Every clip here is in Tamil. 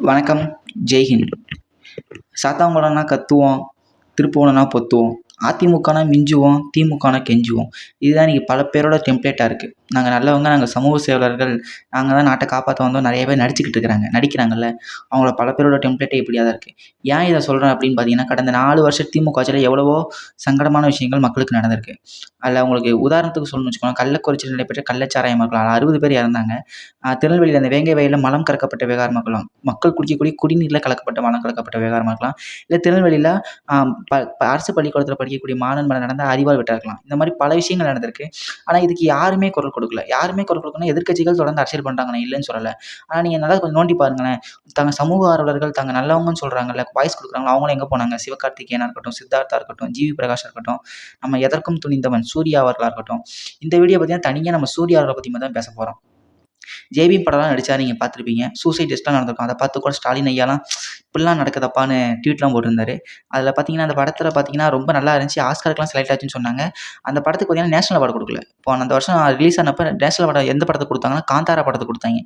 வணக்கம். ஜெய்ஹிந்த் சாத்தாங்குளம்னா கத்துவோம் திருப்பூணம்னா பொத்துவோம் அதிமுகனா மிஞ்சுவோம் திமுகனா கெஞ்சுவோம். இதுதான் இன்றைக்கி பல பேரோட டெம்ப்ளேட்டாக இருக்குது நாங்கள் நல்லவங்க நாங்கள் சமூக சேவலர்கள் நாங்கள் தான் நாட்டை காப்பாற்ற வந்தோம். நிறைய பேர் நடிச்சுக்கிட்டு இருக்கிறாங்க நடிக்கிறாங்கல்ல. அவங்கள பல பேரோட டெம்ப்ளேட்டே இப்படியாக தான் இருக்குது ஏன் இதை சொல்கிறேன் அப்படின்னு பார்த்தீங்கன்னா கடந்த நாலு வருஷம் திமுக ஆட்சியில் எவ்வளவோ சங்கடமான விஷயங்கள் மக்களுக்கு நடந்திருக்கு. அதில் அவங்களுக்கு உதாரணத்துக்கு சொல்லணும்னு வச்சுக்கோங்க கள்ளக்குறிச்சியில் நடைபெற்ற கள்ளச்சாராயம் இருக்கலாம் அறுபது பேர் இறந்தாங்க. திருநெல்வேலியில் அந்த வேங்கை வயலில் மலம் கறக்கப்பட்ட விவகாரமாக இருக்கலாம் மக்கள் குடிக்கக்கூடிய குடிநீரில் கலக்கப்பட்ட மலம் கலக்கப்பட்ட விவகாரமாக இருக்கலாம் இல்லை திருநெல்வேலியில் ப ப- அரசு பள்ளிக்கூடத்தில் படிக்கக்கூடிய மாணவன் மேலே நடந்த அறிவால் வெட்டா இருக்கலாம் இந்த மாதிரி பல விஷயங்கள் நடந்திருக்கு. ஆனால் இதுக்கு யாருமே குரல் கொடுக்கல. யாருமே குரல் கொடுக்கணும் எதிர்க்கட்சிகள் தொடர்ந்து அரசியல் பண்ணுறாங்க நான் இல்லைன்னு சொல்லலை. ஆனால் நீங்கள் நல்லா கொஞ்சம் நோண்டி பாருங்களேன். தங்க சமூக ஆர்வலர்கள் தாங்க நல்லவங்கன்னு சொல்கிறாங்கல்ல வாய்ஸ் கொடுக்குறாங்க அவங்களும் எங்கே போனாங்க? சிவகார்த்திகேயனாக இருக்கட்டும் சித்தார்த்தா இருக்கட்டும் ஜிவி பிரகாஷ் இருக்கட்டும் நம்ம எதற்கும் துணிந்தவன் சூர்யா அவர்களாக இருக்கட்டும். இந்த வீடியோ பார்த்தீங்கன்னா தனியாக நம்ம சூர்யா அவர்களை பற்றி தான் பேச போகிறோம் ஜேபி படம்லாம் நடிச்சா நீங்கள் பார்த்துருப்பீங்க. சூசைட் டெஸ்ட்லாம் நடந்திருக்கும். அதை பார்த்து கூட ஸ்டாலின் ஐயாலாம் இப்படிலாம் நடக்குதப்பான்னு ட்வீட்லாம் போட்டிருந்தாரு. அதில் பார்த்தீங்கன்னா அந்த படத்தில் பார்த்தீங்கன்னா ரொம்ப நல்லா இருந்துச்சு. ஆஸ்கருக்குலாம் செலக்ட் ஆச்சுன்னு சொன்னாங்க. அந்த படத்துக்கு பார்த்தீங்கன்னா நேஷனல் அவார்டு கொடுக்கல. இப்போ அந்த வருஷம் ரிலீஸ் ஆனப்போ நேஷனல் அவார்டு எந்த படத்தை கொடுத்தாங்கன்னா காந்தாரா படத்தை கொடுத்தாங்க.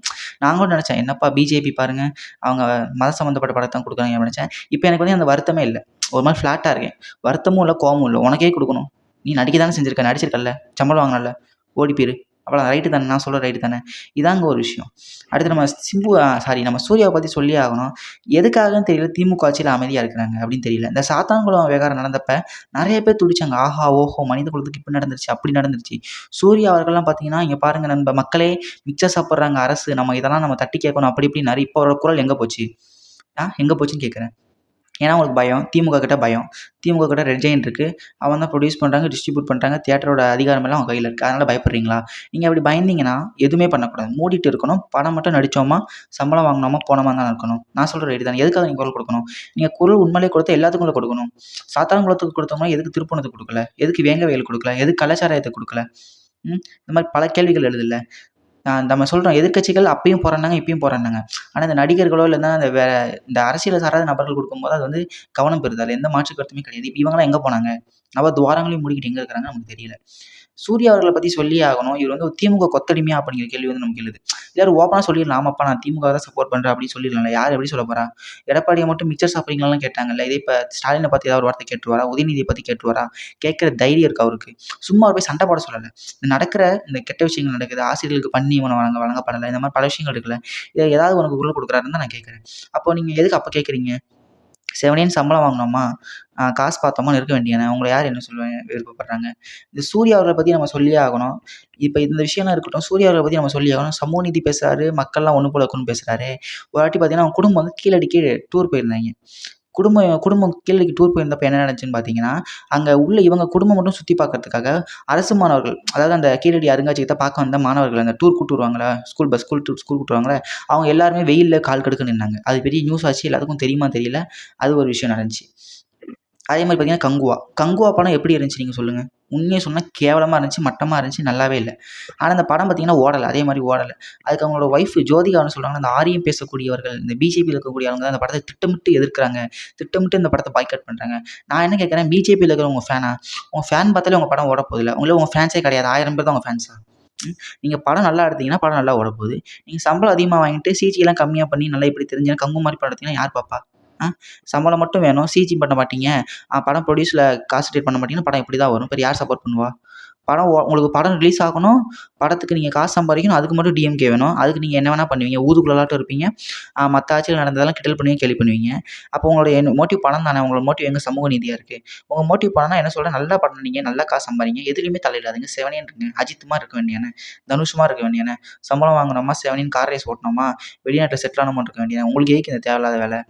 நாங்களும் நினச்சேன் என்னப்பா பிஜேபி பாருங்க. அவங்க மத சம்மந்தப்பட்ட படத்தை தான் கொடுக்குறாங்க நினச்சேன். இப்போ எனக்கு வந்து அந்த வருத்தமே இல்லை. ஒரு மாதிரி ஃப்ளாட்டாக இருக்கேன். வருத்தமும் இல்லை கோவமும் இல்லை. உனக்கே கொடுக்கணும். நீ நடிக்க தானே செஞ்சுருக்க? நடிச்சிருக்கல்ல? சம்பளம் வாங்கினல ஓடி போயிரு. அவ்வளோ ரைட்டு தானே? நான் சொல்கிற ரைட்டு தானே? இதாங்க ஒரு விஷயம். அடுத்து நம்ம சிம்பு சாரி நம்ம சூர்யாவை பற்றி சொல்லியே ஆகணும். எதுக்காகன்னு தெரியல திமுக ஆட்சியில் அமைதியாக இருக்கிறாங்க அப்படின்னு தெரியல. இந்த சாத்தான்குளம் விவகாரம் நடந்தப்ப நிறைய பேர் துடிச்சாங்க. ஆஹா ஓஹோ மனித குலத்துக்கு இப்படி நடந்துருச்சு அப்படி நடந்துருச்சு. சூர்யா அவர்கள்லாம் பார்த்தீங்கன்னா இங்கே பாருங்கள் நண்ப மக்களே மிச்சம் சாப்பிட்றாங்க அரசு. நம்ம இதெல்லாம் நம்ம தட்டி கேட்கணும் அப்படி இப்படி நிறைய இப்போ குரல் எங்கே போச்சு? ஆ எங்கே போச்சுன்னு கேட்குறேன் ஏன்னா அவங்களுக்கு பயம். திமுக கிட்ட பயம். திமுக கிட்ட ரெட் ஜெயின் இருக்குது அவன் தான் ப்ரொடியூஸ் பண்ணுறாங்க டிஸ்ட்ரிபியூட் பண்ணுறாங்க தியேட்டரோட அதிகாரமெல்லாம் அவங்க கையில் இருக்குது அதனால் பயப்படுறீங்களா? நீங்கள் அப்படி பயந்தீங்கன்னா எதுவுமே பண்ணக்கூடாது. மூடிட்டு இருக்கணும். படம் மட்டும் நடித்தோமா சம்பளம் வாங்கினோமா போனோமா தான் இருக்கணும். நான் சொல்கிற ரைட்டு தான். எதுக்காக நீங்கள் குரல் கொடுக்கணும்? நீங்கள் குரல் உண்மையிலே கொடுத்தா எல்லாத்துக்கும் குரல் கொடுக்கணும். சாத்தான்குளத்துக்கு கொடுத்தோம்னா எதுக்கு திருப்பணத்துக்கு கொடுக்கல? எதுக்கு வேங்க வயல் கொடுக்கல? எதுக்கு கலாச்சாரத்தை கொடுக்கல? ம்? இந்த மாதிரி பல கேள்விகள் எழுதுல்ல. நம்ம சொல்கிறோம் எதிர்க்கட்சிகள் அப்பயும் போராடினாங்க இப்பயும் போராடினாங்க. ஆனால் இந்த நடிகர்களோ இல்லைன்னா இந்த வே இந்த அரசியல் சாராத நபர்கள் கொடுக்கும்போது அது வந்து கவனம் பெறுது. அதில் எந்த மாற்று கருத்துமே கிடையாது. இப்போ இவங்களாம் எங்கே போனாங்க? நவ துவாரங்களையும் மூடிக்கிட்டு எங்கே இருக்கிறாங்க நமக்கு தெரியல. சூர்யா அவர்களை பற்றி சொல்லியே ஆகணும். இவர் வந்து ஒரு திமுக கொத்தடிமையா அப்படிங்கிற கேள்வி வந்து நமக்கு எழுது எல்லாரும் ஓப்பனாக சொல்லிடலாம். ஆமாப்பா நான் திமுக தான் சப்போர்ட் பண்ணுறேன் அப்படின்னு சொல்லிடலாம்ல. யார் எப்படி சொல்ல போறா? எடப்பாடியை மட்டும் மிக்சர் சாப்பிட்றீங்களாம் கேட்டாங்கல்ல. இதே இப்போ ஸ்டாலினை பற்றி ஏதாவது ஒரு வார்த்தை கேட்டுருவாரா? உதயநிதியை பற்றி கேட்டுருவாரா? கேட்குற தைரியம் இருக்கு அவருக்கு? சும்மா அவர் போய் சண்டை போட சொல்லலை. இந்த நடக்கிற இந்த கெட்ட விஷயங்கள் நடக்குது. ஆசிரியர்களுக்கு பண்ணி உணவு வழங்க வழங்கப்படலை. இந்த மாதிரி பல விஷயங்கள் இருக்குல்ல. இதை ஏதாவது உனக்கு உள்ள கொடுக்குறாருன்னு தான் நான் கேட்குறேன். அப்போ நீங்கள் எதுக்கு அப்போ கேட்குறீங்க? செவனேன்னு சம்பளம் வாங்கினோமா? காசு பார்த்தோமா? இருக்க வேண்டியன உங்களை யார் என்ன சொல்ல விருப்பப்படுறாங்க? இந்த சூர்யா அவர்களை பற்றி நம்ம சொல்லியே ஆகணும். இப்போ இந்த விஷயம்லாம் இருக்கட்டும் சூர்யா அவர்களை பற்றி நம்ம சொல்லி ஆகணும். சமூக நீதி பேசுகிறாரு மக்கள்லாம் ஒன்று போல இருக்குன்னு பேசுகிறாரு ஒரு வாட்டி பார்த்தீங்கன்னா அவங்க குடும்பம் வந்து கீழடிக்கு டூர் போயிருந்தாங்க. குடும்பம் குடும்பம் கீழடிக்கு டூர் போயிருந்தப்போ என்ன நடந்துச்சுன்னு பார்த்தீங்கன்னா அங்கே உள்ள இவங்க குடும்பம் மட்டும் சுற்றி பார்க்கறதுக்காக அரசு மாணவர்கள் அதாவது அந்த கீழடி அருங்காட்சியகத்தை பார்க்க வந்த மாணவர்கள் அந்த டூர் கூட்டு வருவாங்களா? School bus school tour school கூட்டு வருவாங்களே? அவங்க எல்லாருமே வெயிலில் கால் கடுக்க நின்னாங்க. அது பெரிய நியூஸ் ஆச்சு எல்லாத்துக்கும் தெரியுமா தெரியல. அது ஒரு விஷயம் நடந்துச்சு. அதே மாதிரி பார்த்தீங்கன்னா கங்குவா. கங்குவா படம் எப்படி இருந்துச்சு நீங்கள் சொல்லுங்கள் உண்மையை சொன்னால் கேவலமாக இருந்துச்சு மட்டமாக இருந்துச்சு நல்லாவே இல்லை. ஆனால் அந்த படம் பார்த்திங்கன்னா ஓடலை அதே மாதிரி ஓடலை. அதுக்கு அவங்களோட ஒய்ஃப் ஜோதிகான்னு சொல்கிறாங்க அந்த ஆரியம் பேசக்கூடியவர்கள் இந்த பிஜேபியில் இருக்கக்கூடிய அவங்க அந்த படத்தை திட்டமிட்டு எதிர்க்கிறாங்க. திட்டமிட்டு இந்த படத்தை பாய்காட் பண்ணுறாங்க நான் என்ன கேட்குறேன் பிஜேபியில் இருக்கிறவங்க ஃபேனா உங்கள் ஃபேன் பார்த்தாலே உங்கள் படம் ஓட போதில்லை உங்களே உங்கள் ஃபேன்ஸே கிடையாது. ஆயிரம் பேர் தான் உங்கள் ஃபேன்ஸா நீங்கள் படம் நல்லா எடுத்தீங்கன்னா படம் நல்லா ஓட போகுது. நீங்கள் சம்பளம் அதிகமாக வாங்கிட்டு சிஜிலாம் கம்மியாக பண்ணி நல்லா இப்படி தெரிஞ்சு கங்கு மாதிரி படம் எடுத்தீங்கன்னா யார் பாப்பா சம்பளம் மட்டும் வேணும். சிஜி பண்ண மாட்டீங்க. ஆ, படம் ப்ரொடியூஸில் கான்சன்ட்ரேட் பண்ண மாட்டீங்கன்னா படம் இப்படி தான் வரும். பெரிய யார் சப்போர்ட் பண்ணுவா? படம் உங்களுக்கு படம் ரிலீஸ் ஆகணும். படத்துக்கு நீங்கள் காசு சம்பாதிக்கணும். அதுக்கு மட்டும் டிஎம்கே வேணும். அதுக்கு நீங்கள் என்ன வேணால் பண்ணுவீங்க. ஊதுக்குள்ளாட்டம் இருப்பீங்க. மற்ற ஆட்சியில் நடந்ததெல்லாம் கிட்டல் பண்ணுவீங்க கேள்வி பண்ணுவீங்க. அப்போ உங்களோட மோட்டிவ் படம் தானே. உங்களோட மோட்டிவ் எங்கள் சமூக நீதியாக இருக்குது உங்கள் மோட்டிவ் படம்னா என்ன சொல்கிறேன் நல்லா படம் நீங்கள் நல்லா காசு சம்பாதிங்க. எதுலையுமே தலையிடாதுங்க. செவனியன் இருக்குங்க அஜித்துமா இருக்க வேண்டியானே. தனுஷமாக இருக்க வேண்டியானே. சம்பளம் வாங்கினோமா செவனின் கார் ரேஸ் ஓட்டினோமா வெளிநாட்டில் செட்டில் ஆனோமா இருக்க வேண்டியது உங்களுக்கு எதுக்கு இந்த தேவையில்லாத வேலை?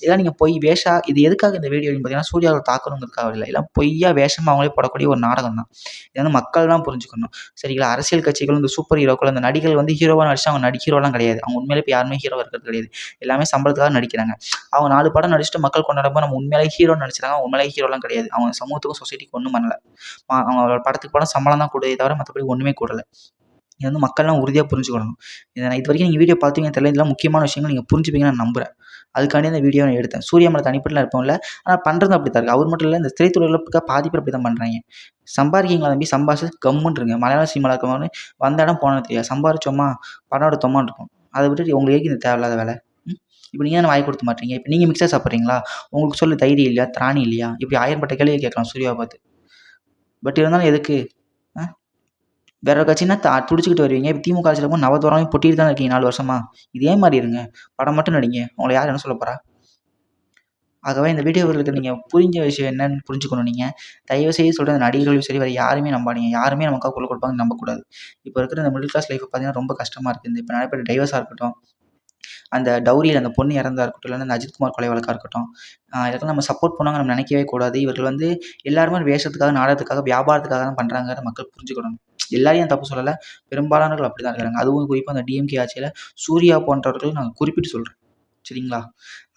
இதெல்லாம் நீங்கள் பொய் வேஷா இது எதுக்காக இந்த வீடியோ பார்த்தீங்கன்னா சூர்யாவை தாக்கணுங்கிறதுக்காக இல்லை. எல்லாம் பொய்யா வேஷமாக அவங்களே போடக்கூடிய ஒரு நாடகம் தான். இது வந்து மக்கள் தான் புரிஞ்சுக்கணும். சரிங்களா? அரசியல் கட்சிகள் இந்த சூப்பர் ஹீரோக்கள் இந்த நடிகர்கள் வந்து ஹீரோவாக நடிச்சு அவங்க நடி ஹீரோலாம் கிடையாது. அவங்க உண்மையிலே இப்போ யாருமே ஹீரோ இருக்கிறது கிடையாது. எல்லாமே சம்பளத்துக்காக நடிக்கிறாங்க. அவங்க நாலு படம் நடிச்சுட்டு மக்கள் கொண்டாடும்போது நம்ம உண்மையிலே ஹீரோ நடிச்சிருக்காங்க உண்மையிலே ஹீரோலாம் கிடையாது. அவங்க சமூகத்துக்கும் சொசைட்டிக்கு ஒன்றும் பண்ணல. அவங்க படத்துக்கு படம் சம்பளம் தான் கூடுதே தவிர மற்றபடி ஒன்றுமே கூடலை. இது வந்து மக்கள்லாம் உறுதியாக புரிஞ்சுக்கணும். இதை நான் இது வரைக்கும் நீங்கள் வீடியோ பார்த்தீங்கன்னு தெரியல. இதெல்லாம் முக்கியமான விஷயங்கள் நீங்கள் புரிஞ்சுப்பீங்கன்னு நான் நம்புறேன். அதுக்காண்டி அந்த வீடியோ நான் எடுத்தேன். சூர்யா மேலே தனிப்பட்டலாம் இருப்போம்ல ஆனால் பண்ணுறது அப்படி தான் இருக்குது அவர் மட்டும் இல்லை இந்த திரைத்துறையில் இருக்க பாதி பேர் அப்படி தான் பண்ணுறாங்க சம்பாதிக்கிங்களா தம்பி சம்பாதிச்சு கம்முன்றுங்க மலையாள சினிமாவில் இருக்கவங்க வந்த இடம் போனது தெரியாது. சம்பாரிச்சோமா? படம் எடுத்தோமான்னு இருக்கும். அதை விட்டுட்டு உங்களுக்கு இந்த தேவையில்லாத வேலை? ம்? இப்போ நீங்கள் தான் வாய் கொடுத்து மாட்டீங்க இப்போ நீங்கள் மிக்சர் சாப்பிட்றீங்களா? உங்களுக்கு சொல்லு தைரியம் இல்லையா? திராணி இல்லையா? இப்படி ஆயிரப்பட்ட கேள்வி கேட்கலாம் சூர்யாவை பார்த்து. பட் இருந்தாலும் எதுக்கு? வேற ஒரு கட்சினா தா துடிச்சிக்கிட்டு வருவீங்க. இப்போ திமுக ஆட்சியில் இருக்கும் நவதுவராமையும் பொட்டிட்டு தானே இருக்கீங்க நாலு வருஷமா? இதே மாதிரி இருங்க. படம் மட்டும் நடிங்க. உங்களை யார் என்ன சொல்ல போகிறா ஆகவே இந்த வீடியோகளுக்கு நீங்கள் புரிஞ்ச விஷயம் என்னன்னு புரிஞ்சுக்கணும் நீங்கள் தயவு செய்து சொல்கிற நடிகர்களும் சரி வேறு யாருமே நம்பாதீங்க. யாருமே நமக்காக குரல் கொடுப்பாங்கன்னு நம்பக்கூடாது. இப்போ இருக்கிற இந்த மிடில் கிளாஸ் லைஃப் பார்த்தீங்கன்னா ரொம்ப கஷ்டமாக இருக்குது. இந்த இப்போ நடைபெற டைவர்ஸாக இருக்கட்டும் அந்த டௌரியில் அந்த பொண்ணு இறந்தா இருக்கட்டும் இல்லைன்னா அந்த அஜித்குமார் கொலை வழக்காக இருக்கட்டும் இதெல்லாம் நம்ம சப்போர்ட் பண்ணாங்க நம்ம நினைக்கவே கூடாது. இவர்கள் வந்து எல்லாருமே ஒரு வேஷத்துக்காக நாடகத்துக்காக வியாபாரத்துக்காக தான் பண்ணுறாங்கிறத மக்கள் புரிஞ்சுக்கணும். எல்லாரையும் தப்பு சொல்லலை. பெரும்பாலானவர்கள் அப்படி தான் இருக்கிறாங்க அதுவும் குறிப்பாக அந்த டிஎம்கே ஆட்சியில் சூர்யா போன்றவர்கள் நாங்கள் குறிப்பிட்டு சொல்கிறேன் சரிங்களா?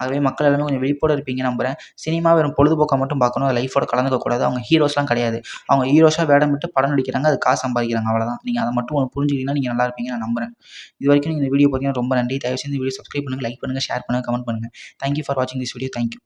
அதுவே மக்கள் எல்லாமே கொஞ்சம் விழிப்போடு இருப்பீங்க நம்புகிறேன் சினிமா வெறும் பொழுதுபோக்காக மட்டும் பார்க்கணும். அது லைஃபோட கலந்துக்க கூடாது. அவங்க ஹீரோஸ்லாம் கிடையாது. அவங்க ஹீரோஸாக வேடம் விட்டு படம் நடிக்கிறாங்க. அது காசு சம்பாதிக்கிறாங்க. அவ்வளோதான் நீங்கள் அதை மட்டும் ஒன்று புரிஞ்சுக்கிட்டீங்கன்னா நீங்கள் நல்லா இருப்பீங்க நான் நம்புறேன். இது வரைக்கும் நீங்கள் இந்த வீடியோ பார்த்தீங்கன்னா ரொம்ப நன்றி. தயவுசெய்து வீடியோ சப்ஸ்கிரைப் பண்ணுங்கள் லைக் பண்ணுங்கள் ஷேர் பண்ணுங்கள் கமெண்ட் பண்ணுங்கள் தேங்க்யூ ஃபார் வாட்சிங் திஸ் வீடியோ தேங்க்யூ